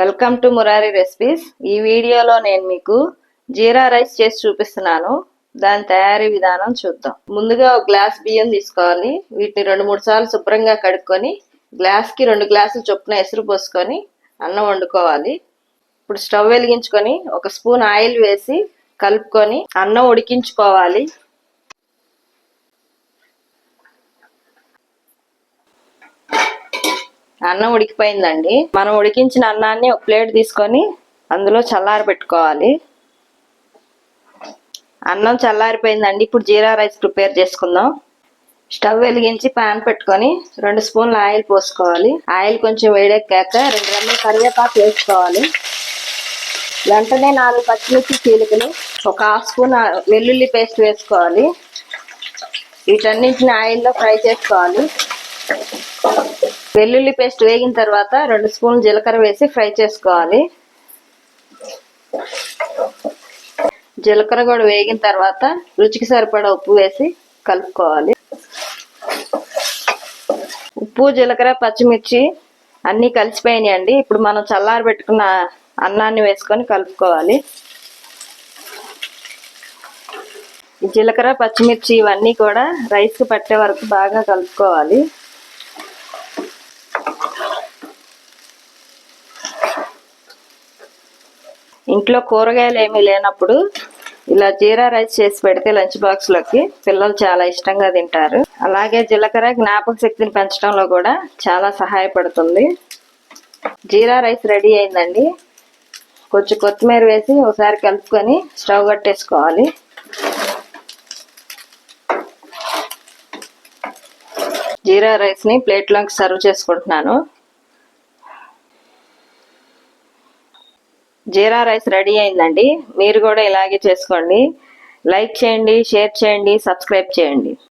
Welcome to Murari recipes. ఈ వీడియోలో నేను మీకు జీరా రైస్ చేసి చూపిస్తున్నాను. దాని తయారీ విధానం చూద్దాం. ముందుగా ఒక గ్లాస్ బియ్యం తీసుకోవాలి. వీటిని రెండు మూడు సార్లు శుభ్రంగా కడుక్కొని గ్లాస్కి రెండు గ్లాసులు చొప్పున ఎసురు పోసుకొని అన్నం వండుకోవాలి. ఇప్పుడు స్టవ్ వెలిగించుకొని ఒక స్పూన్ ఆయిల్ వేసి కలుపుకొని అన్నం ఉడికించుకోవాలి. అన్నం ఉడికిపోయిందండి. మనం ఉడికించిన అన్నాన్ని ఒక ప్లేట్ తీసుకొని అందులో చల్లారి పెట్టుకోవాలి. అన్నం చల్లారిపోయిందండి. ఇప్పుడు జీరా రైస్ ప్రిపేర్ చేసుకుందాం. స్టవ్ వెలిగించి పాన్ పెట్టుకొని రెండు స్పూన్ల ఆయిల్ పోసుకోవాలి. ఆయిల్ కొంచెం వేడెక్కాక రెండు రెమ్మల కరివేపాకు వేసుకోవాలి. వెంటనే నాలుగు పచ్చిమిర్చి చీలికలు ఒక హాఫ్ స్పూన్ వెల్లుల్లి పేస్ట్ వేసుకోవాలి. వీటన్నింటిని ఆయిల్లో ఫ్రై చేసుకోవాలి. వెల్లుల్లి పేస్ట్ వేగిన తర్వాత రెండు స్పూన్లు జీలకర్ర వేసి ఫ్రై చేసుకోవాలి. జీలకర్ర కూడా వేగిన తర్వాత రుచికి సరిపడా ఉప్పు వేసి కలుపుకోవాలి. ఉప్పు జీలకర్ర పచ్చిమిర్చి అన్నీ కలిసిపోయినాయండి. ఇప్పుడు మనం చల్లారి పెట్టుకున్న అన్నాన్ని వేసుకొని కలుపుకోవాలి. జీలకర్ర పచ్చిమిర్చి ఇవన్నీ కూడా రైస్కి పట్టే వరకు బాగా కలుపుకోవాలి. ఇంట్లో కూరగాయలు ఏమీ లేనప్పుడు ఇలా జీరా రైస్ చేసి పెడితే లంచ్ బాక్స్లోకి పిల్లలు చాలా ఇష్టంగా తింటారు. అలాగే జీలకర్ర జ్ఞాపక శక్తిని పెంచడంలో కూడా చాలా సహాయపడుతుంది. జీరా రైస్ రెడీ అయిందండి. కొంచెం కొత్తిమీర వేసి ఒకసారి కలుపుకొని స్టవ్ కట్టేసుకోవాలి. జీరా రైస్ని ప్లేట్లోకి సర్వ్ చేసుకుంటున్నాను. జీరా రైస్ రెడీ అయిందండి. మీరు కూడా ఇలాగే చేసుకోండి. లైక్ చేయండి షేర్ చేయండి సబ్స్క్రైబ్ చేయండి.